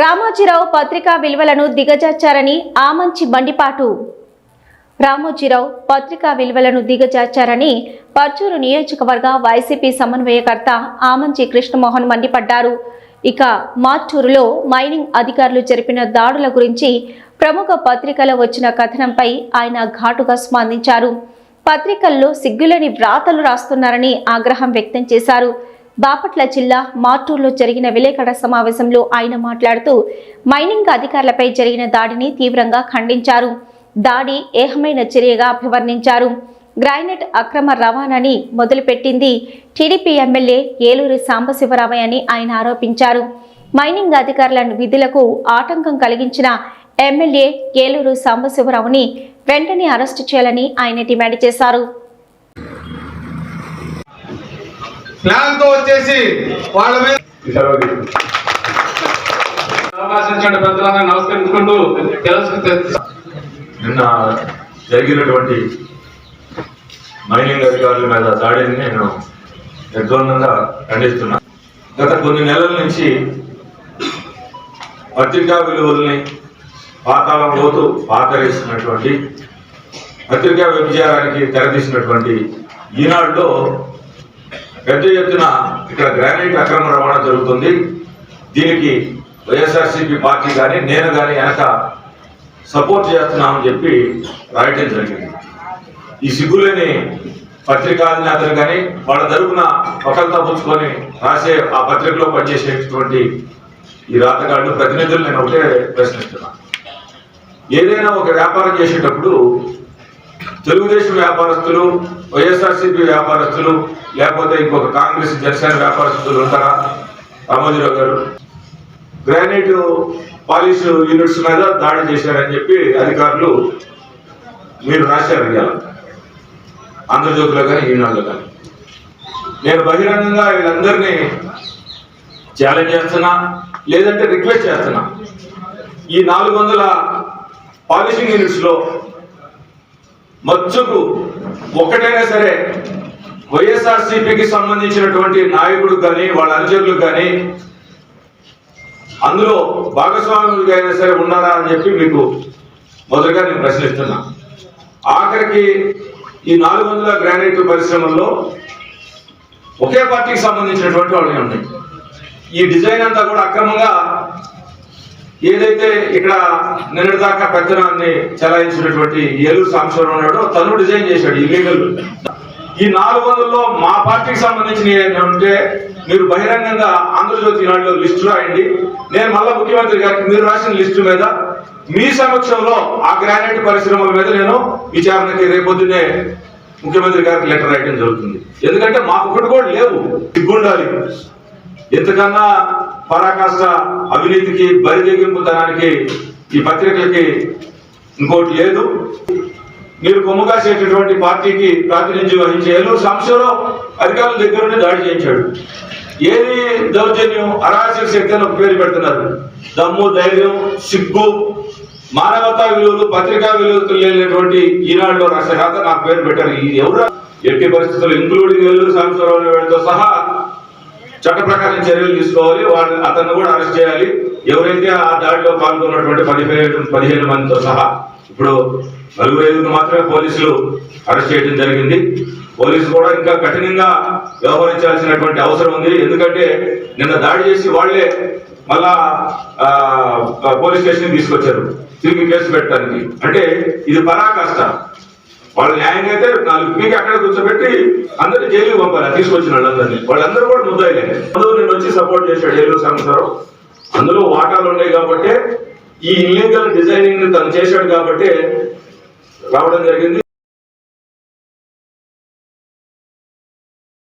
రామోజీరావు పత్రికా విలువలను దిగజార్చారని ఆమంచి బండిపాటు. రామోజీరావు పత్రికా విలువలను దిగజార్చారని పర్చూరు నియోజకవర్గ వైసీపీ సమన్వయకర్త ఆమంచి కృష్ణమోహన్ మండిపడ్డారు. ఇక మాటూరులో మైనింగ్ అధికారులు జరిపిన దాడుల గురించి ప్రముఖ పత్రికలో వచ్చిన కథనంపై ఆయన ఘాటుగా స్పందించారు. పత్రికల్లో సిగ్గులేని వ్రాతలు రాస్తున్నారని ఆగ్రహం వ్యక్తం చేశారు. బాపట్ల జిల్లా మార్టూర్లో జరిగిన విలేకరుల సమావేశంలో ఆయన మాట్లాడుతూ మైనింగ్ అధికారులపై జరిగిన దాడిని తీవ్రంగా ఖండించారు. దాడి ఏహమైన చర్యగా అభివర్ణించారు. గ్రానైట్ అక్రమ రవాణాని మొదలుపెట్టింది టీడీపీ ఎమ్మెల్యే ఏలూరి సాంబశివరామయ్య అని ఆయన ఆరోపించారు. మైనింగ్ అధికారుల విధులకు ఆటంకం కలిగించిన ఎమ్మెల్యే ఏలూరు సాంబశివరావుని వెంటనే అరెస్టు చేయాలని ఆయన డిమాండ్ చేశారు. ప్లాన్తో వచ్చేసి వాళ్ళ మీద నమస్కరించుకుంటూ నిన్న జరిగినటువంటి మైనింగ్ అధికారుల మీద దాడిని నేను నిర్ద్వందంగా ఖండిస్తున్నా. గత కొన్ని నెలల నుంచి పత్రికా విలువల్ని పాతాళం లోతు పాతరేసినటువంటి పత్రికా వ్యభిచారానికి తెరతీసినటువంటి ఈనాడులో పెద్ద ఎత్తున ఇక్కడ గ్రానైట్ అక్రమ రవాణా జరుగుతుంది. దీనికి వైఎస్ఆర్సీపీ పార్టీ కానీ నేను కానీ వెనక సపోర్ట్ చేస్తున్నామని చెప్పి రాయటం జరిగింది. ఈ సిగ్గులేని పత్రికాధినేతలు కానీ వాళ్ళ తరపున ఒకరితో పుచ్చుకొని రాసే ఆ పత్రికలో పనిచేసేటువంటి ఈ రాతగాళ్ళు ప్రతినిధులు నేను ఒకటే ప్రశ్నిస్తున్నా. ఏదైనా ఒక వ్యాపారం చేసేటప్పుడు తెలుగుదేశం వ్యాపారస్తులు వైఎస్ఆర్సీపీ వ్యాపారస్తులు లేకపోతే ఇంకొక కాంగ్రెస్ జనసేన వ్యాపారస్తులు ఉంటారా? రామోజీరావు గారు గ్రానైట్ పాలిష్ యూనిట్స్ మీద దాడి చేశారని చెప్పి అధికారులు మీరు రాశారు ఇవాళ. ఆంధ్రజ్యోతిలో కానీ ఈనాడులో కానీ నేను బహిరంగంగా వీళ్ళందరినీ ఛాలెంజ్ చేస్తున్నా లేదంటే రిక్వెస్ట్ చేస్తున్నా. ఈ నాలుగు వందల పాలిషింగ్ యూనిట్స్లో మచ్చుకు ఒక్కటైనా సరే వైఎస్ఆర్సీపీకి సంబంధించినటువంటి నాయకుడు కానీ వాళ్ళ అనుచరులు కానీ అందులో భాగస్వాములుగా అయినా సరే ఉన్నారా అని చెప్పి మీకు మొదటగా నేను ప్రశ్నిస్తున్నా. ఆఖరికి ఈ నాలుగు వందల గ్రానైట్ పరిశ్రమల్లో ఒకే పార్టీకి సంబంధించినటువంటి వాళ్ళు ఉన్నాయి. ఈ డిజైన్ అంతా కూడా అక్రమంగా ఏదైతే ఇక్కడ నిన్నటిదాకా పెత్తనాన్ని చెలాయించినటువంటి ఏలూరు సాంబశివరావు ఉన్నాడో తను డిజైన్ చేశాడు ఇల్లీగల్ ఈ నాలుగు వందల్లో మా పార్టీకి సంబంధించిన ఏంటంటే ఉంటే మీరు బహిరంగంగా ఆంధ్రజ్యోతి నాడులో లిస్టు రాయండి. నేను మళ్ళా ముఖ్యమంత్రి గారికి మీరు రాసిన లిస్టు మీద మీ సమక్షంలో ఆ గ్రానైట్ పరిశ్రమల మీద నేను విచారణకి రేపొద్దునే ముఖ్యమంత్రి గారికి లెటర్ రాయడం జరుగుతుంది. ఎందుకంటే మాకు ఒకటి కూడా లేవు. సిగ్గుండాలి ఎంతకన్నా పరాకాష్ట అవినీతికి బరిదెగింపుతనానికి ఈ పత్రికలకి ఇంకోటి లేదు. మీరు కొమ్ము కాసేటటువంటి పార్టీకి ప్రాతినిధ్యం వహించే ఏలూరు సంస్థలో అధికారుల దగ్గర నుండి దాడి చేయించాడు. ఏది దౌర్జన్యం అరాచక శక్తి అని పేరు పెడుతున్నారు. దమ్ము ధైర్యం సిగ్గు మానవతా విలువలు పత్రికా విలువలు లేనటువంటి ఈనాడులో రాష్ట్ర నాకు పేరు పెట్టారు. ఇది ఎవరు ఎట్టి పరిస్థితుల్లో ఇంక్లూడింగ్ ఏలూరు సాంబశివరావు సహా చట్ట ప్రకారం చర్యలు తీసుకోవాలి వాళ్ళని అతన్ని కూడా అరెస్ట్ చేయాలి. ఎవరైతే ఆ దాడిలో పాల్గొన్నటువంటి పదిహేను పదిహేను మందితో సహా ఇప్పుడు నలుగురు ఐదుగురు మాత్రమే పోలీసులు అరెస్ట్ చేయడం జరిగింది. పోలీసు కూడా ఇంకా కఠినంగా వ్యవహరించాల్సినటువంటి అవసరం ఉంది. ఎందుకంటే నిన్న దాడి చేసి వాళ్ళే మళ్ళా పోలీస్ స్టేషన్ తీసుకొచ్చారు. తిరిగి కేసు పెట్టడానికి. అంటే ఇది పరాకాష్ట. వాళ్ళు న్యాయంగా అయితే నాలుగు మీకు అక్కడ కూర్చోబెట్టి అందరినీ జైలు పంపాలి తీసుకొచ్చిన వాళ్ళందరినీ. వాళ్ళందరూ కూడా ముద్దాయిలే. అందులో నేను వచ్చి సపోర్ట్ చేశాడు ఏలూరు సంవత్సరం అందులో వాటాలు ఉన్నాయి కాబట్టి ఈ ఇల్లీగల్ డిజైనింగ్ తను చేశాడు కాబట్టి రావడం జరిగింది.